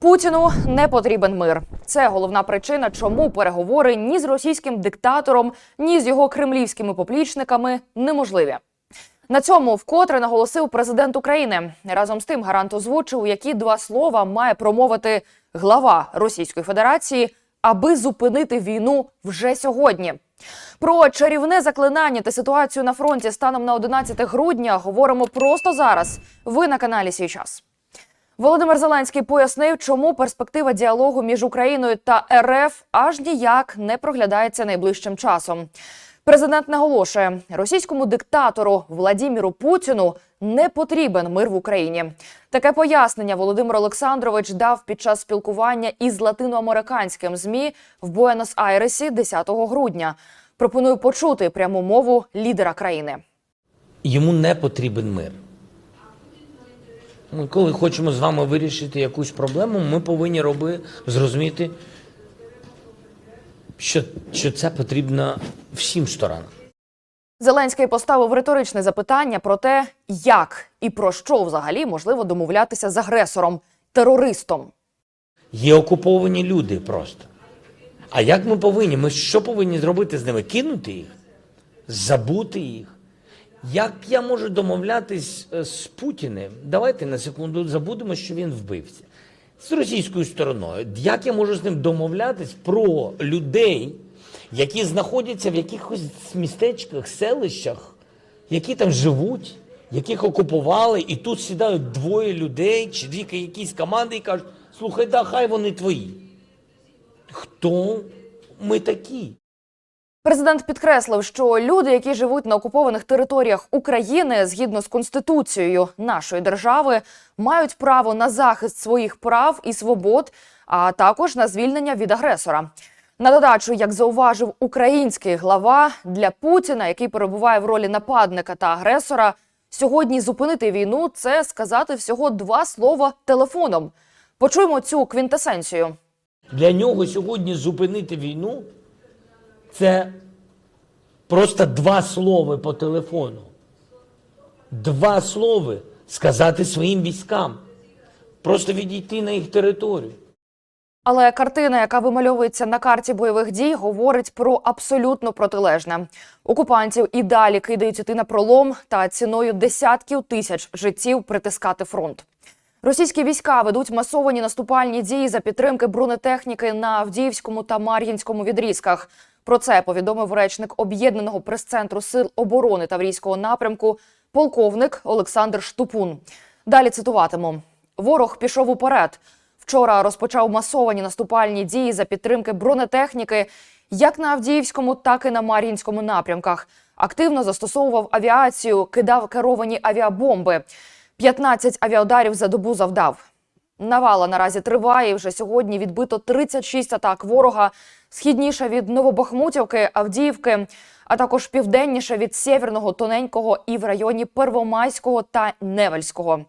Путіну не потрібен мир. Це головна причина, чому переговори ні з російським диктатором, ні з його кремлівськими поплічниками неможливі. На цьому вкотре наголосив президент України. Разом з тим гарант озвучив, які два слова має промовити глава Російської Федерації, аби зупинити війну вже сьогодні. Про чарівне заклинання та ситуацію на фронті станом на 11 грудня говоримо просто зараз. Ви на каналі «Сій час». Володимир Зеленський пояснив, чому перспектива діалогу між Україною та РФ аж ніяк не проглядається найближчим часом. Президент наголошує, російському диктатору Владіміру Путіну не потрібен мир в Україні. Таке пояснення Володимир Олександрович дав під час спілкування із латиноамериканським змі в Буенос-Айресі 10 грудня. Пропоную почути пряму мову лідера країни. Йому не потрібен мир. Ми коли хочемо з вами вирішити якусь проблему, ми повинні роби, зрозуміти, що, що це потрібно всім сторонам. Зеленський поставив риторичне запитання про те, як і про що взагалі можливо домовлятися з агресором, терористом. Є окуповані люди просто. А як ми повинні? Ми що повинні зробити з ними? Кинути їх? Забути їх? Як я можу домовлятись е, з Путіним? Давайте на секунду забудемо, що він вбивця. З російською стороною. Як я можу з ним домовлятись про людей, які знаходяться в якихось містечках, селищах, які там живуть, яких окупували, і тут сідають двоє людей чи дві якісь команди і кажуть, слухай, да, хай вони твої. Хто ми такі? Президент підкреслив, що люди, які живуть на окупованих територіях України, згідно з конституцією нашої держави, мають право на захист своїх прав і свобод, а також на звільнення від агресора. На додачу, як зауважив український глава для Путіна, який перебуває в ролі нападника та агресора, сьогодні зупинити війну це сказати всього два слова телефоном. Почуємо цю квінтесенцію. Для нього сьогодні зупинити війну це просто два слова по телефону. Два слова сказати своїм військам. Просто відійти на їх територію. Але картина, яка вимальовується на карті бойових дій, говорить про абсолютно протилежне. Окупантів і далі кидають іти на пролом та ціною десятків тисяч життів притискати фронт. Російські війська ведуть масовані наступальні дії за підтримки бронетехніки на Авдіївському та Мар'їнському відрізках. Про це повідомив речник об'єднаного прес-центру сил оборони Таврійського напрямку полковник Олександр Штупун. Далі цитуватиму: ворог пішов уперед. Вчора розпочав масовані наступальні дії за підтримки бронетехніки як на Авдіївському, так і на Мар'їнському напрямках. Активно застосовував авіацію, кидав керовані авіабомби. 15 авіаударів за добу завдав. Навала наразі триває. Вже сьогодні відбито 36 атак ворога східніше від Новобахмутівки, Авдіївки, а також південніше від Сєвєрного, Тоненького і в районі Первомайського та Невельського.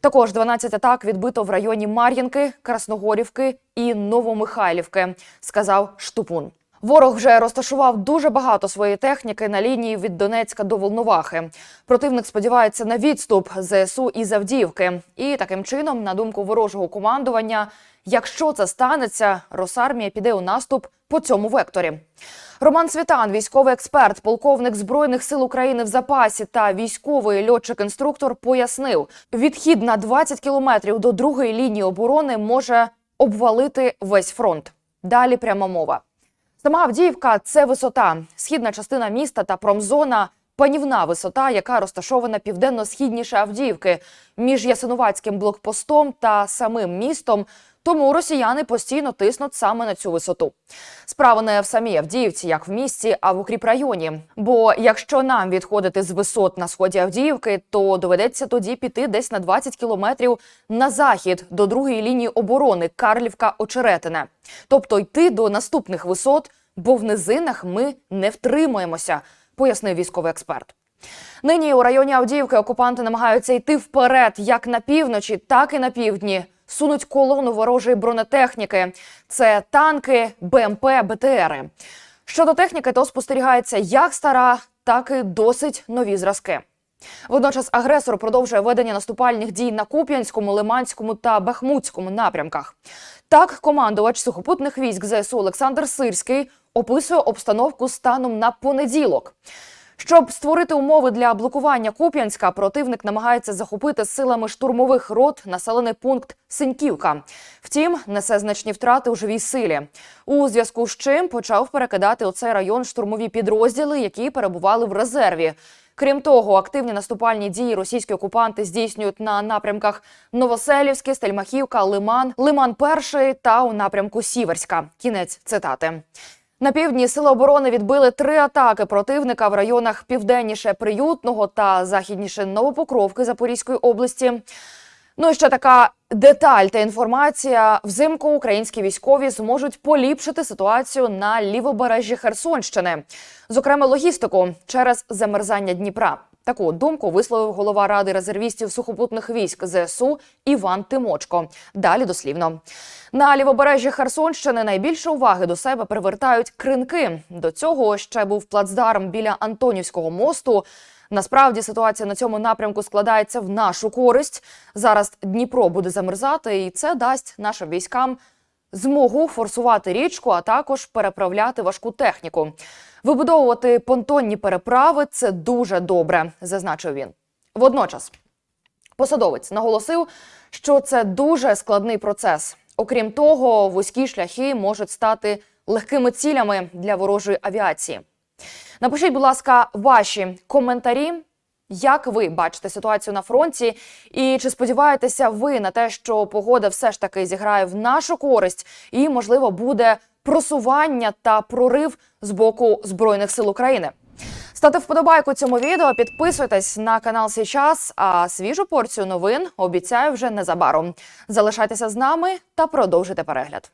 Також 12 атак відбито в районі Мар'їнки, Красногорівки і Новомихайлівки, сказав Штупун. Ворог вже розташував дуже багато своєї техніки на лінії від Донецька до Волновахи. Противник сподівається на відступ ЗСУ із Авдіївки. І таким чином, на думку ворожого командування, якщо це станеться, Росармія піде у наступ по цьому векторі. Роман Світан, військовий експерт, полковник збройних сил України в запасі та військовий льотчик-інструктор, пояснив, відхід на 20 кілометрів до другої лінії оборони може обвалити весь фронт. Далі пряма мова. Сама Авдіївка це висота, східна частина міста та промзона. Панівна висота, яка розташована південно-східніше Авдіївки, між Ясинуватським блокпостом та самим містом. Тому росіяни постійно тиснуть саме на цю висоту. Справа не в самій Авдіївці, як в місті, а в укріпрайоні. Бо якщо нам відходити з висот на сході Авдіївки, то доведеться тоді піти десь на 20 кілометрів на захід до другої лінії оборони Карлівка Очеретине, тобто йти до наступних висот, бо в низинах ми не втримуємося, пояснив військовий експерт. Нині у районі Авдіївки окупанти намагаються йти вперед як на півночі, так і на півдні. Сунуть колону ворожої бронетехніки. Це танки, БМП, БТРи. Щодо техніки, то спостерігається як стара, так і досить нові зразки. Водночас агресор продовжує ведення наступальних дій на Куп'янському, Лиманському та Бахмутському напрямках. Так, командувач сухопутних військ ЗСУ Олександр Сирський описує обстановку станом на понеділок. Щоб створити умови для блокування Куп'янська, противник намагається захопити силами штурмових рот населений пункт Синьківка. Втім, несе значні втрати у живій силі. У зв'язку з чим почав перекидати у цей район штурмові підрозділи, які перебували в резерві. Крім того, активні наступальні дії російські окупанти здійснюють на напрямках Новоселівське, Стельмахівка, Лиман, Лиман Перший та у напрямку Сіверська. Кінець цитати. На півдні сили оборони відбили три атаки противника в районах південніше Приютного та західніше Новопокровки Запорізької області. Ну і ще така деталь та інформація. Взимку українські військові зможуть поліпшити ситуацію на лівобережжі Херсонщини, зокрема логістику через замерзання Дніпра. Таку думку висловив голова ради резервістів сухопутних військ ЗСУ Іван Тимочко. Далі дослівно на лівобережжі Херсонщини найбільше уваги до себе привертають кринки. До цього ще був плацдарм біля Антонівського мосту. Насправді ситуація на цьому напрямку складається в нашу користь. Зараз Дніпро буде замерзати, і це дасть нашим військам змогу форсувати річку, а також переправляти важку техніку. Вибудовувати понтонні переправи це дуже добре, зазначив він. Водночас посадовець наголосив, що це дуже складний процес. Окрім того, вузькі шляхи можуть стати легкими цілями для ворожої авіації. Напишіть, будь ласка, ваші коментарі. Як ви бачите ситуацію на фронті, і чи сподіваєтеся ви на те, що погода все ж таки зіграє в нашу користь, і можливо буде просування та прорив з боку збройних сил України? Ставте вподобайку цьому відео, підписуйтесь на канал Січас. А свіжу порцію новин обіцяю вже незабаром. Залишайтеся з нами та продовжуйте перегляд.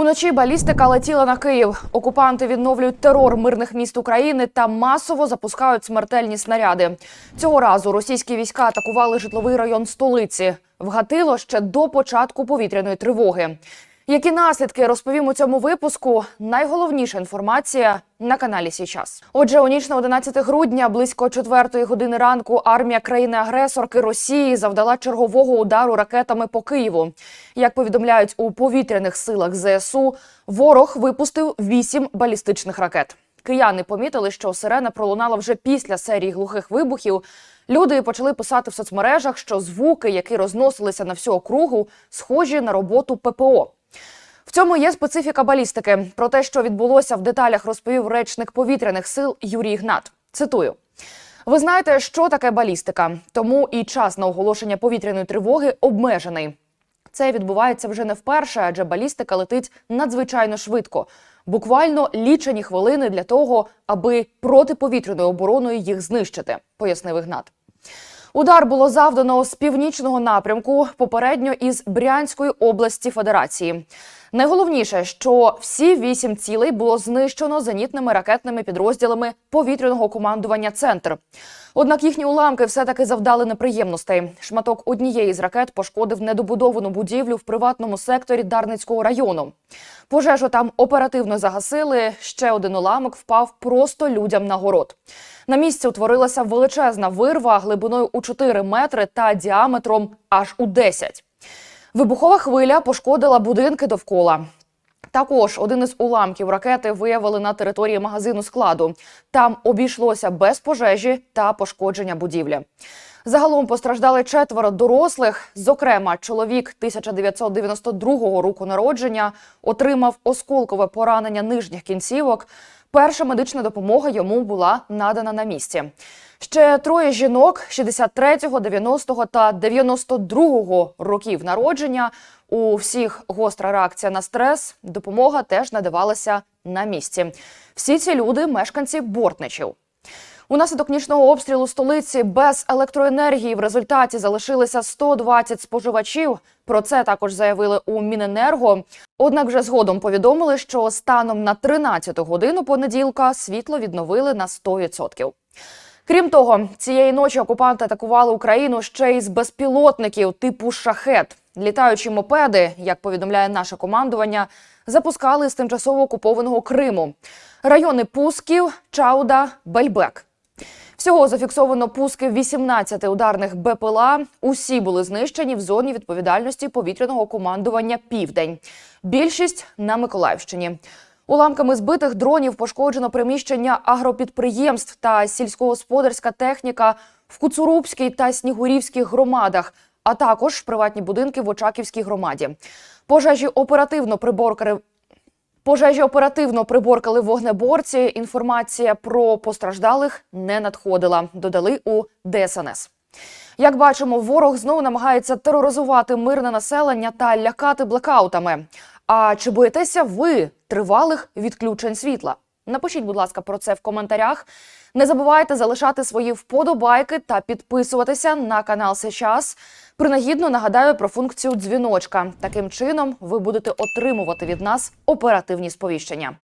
Уночі балістика летіла на Київ. Окупанти відновлюють терор мирних міст України та масово запускають смертельні снаряди. Цього разу російські війська атакували житловий район столиці. Вгатило ще до початку повітряної тривоги. Які наслідки розповім у цьому випуску? Найголовніша інформація на каналі Січас. Отже, у ніч на 11 грудня, близько 4 години ранку, армія країни-агресорки Росії завдала чергового удару ракетами по Києву. Як повідомляють у повітряних силах ЗСУ, ворог випустив 8 балістичних ракет. Кияни помітили, що сирена пролунала вже після серії глухих вибухів. Люди почали писати в соцмережах, що звуки, які розносилися на всю округу, схожі на роботу ППО. В цьому є специфіка балістики. Про те, що відбулося в деталях, розповів речник повітряних сил Юрій Гнат. Цитую. Ви знаєте, що таке балістика, тому і час на оголошення повітряної тривоги обмежений. Це відбувається вже не вперше, адже балістика летить надзвичайно швидко. Буквально лічені хвилини для того, аби протиповітряною обороною їх знищити, пояснив Ігнат. Удар було завдано з північного напрямку, попередньо із Брянської області Федерації. Найголовніше, що всі вісім цілей було знищено зенітними ракетними підрозділами повітряного командування Центр. Однак їхні уламки все таки завдали неприємностей. Шматок однієї з ракет пошкодив недобудовану будівлю в приватному секторі Дарницького району. Пожежу там оперативно загасили. Ще один уламок впав просто людям на город. На місці утворилася величезна вирва глибиною у 4 метри та діаметром аж у 10. Вибухова хвиля пошкодила будинки довкола. Також один із уламків ракети виявили на території магазину складу. Там обійшлося без пожежі та пошкодження будівлі. Загалом постраждали четверо дорослих. Зокрема, чоловік 1992 року народження отримав осколкове поранення нижніх кінцівок. Перша медична допомога йому була надана на місці. Ще троє жінок 63-го, 90-го та 92-го років народження. У всіх гостра реакція на стрес. Допомога теж надавалася на місці. Всі ці люди мешканці бортничів. Унаслідок нічного обстрілу столиці без електроенергії в результаті залишилися 120 споживачів. Про це також заявили у Міненерго. Однак вже згодом повідомили, що станом на 13 годину понеділка світло відновили на 100%. Крім того, цієї ночі окупанти атакували Україну ще й з безпілотників типу шахет. Літаючі мопеди, як повідомляє наше командування, запускали з тимчасово окупованого Криму. Райони Пусків, Чауда, Бельбек. Всього зафіксовано пуски 18 ударних БПЛА. Усі були знищені в зоні відповідальності повітряного командування Південь. Більшість на Миколаївщині. Уламками збитих дронів пошкоджено приміщення агропідприємств та сільськогосподарська техніка в Куцурубській та Снігурівських громадах, а також приватні будинки в Очаківській громаді. Пожежі оперативно приборкали Пожежі оперативно приборкали вогнеборці. Інформація про постраждалих не надходила. Додали у ДСНС. Як бачимо, ворог знову намагається тероризувати мирне населення та лякати блекаутами. А чи боїтеся ви тривалих відключень світла? Напишіть, будь ласка, про це в коментарях. Не забувайте залишати свої вподобайки та підписуватися на канал Сейчас. Принагідно нагадаю про функцію дзвіночка. Таким чином ви будете отримувати від нас оперативні сповіщення.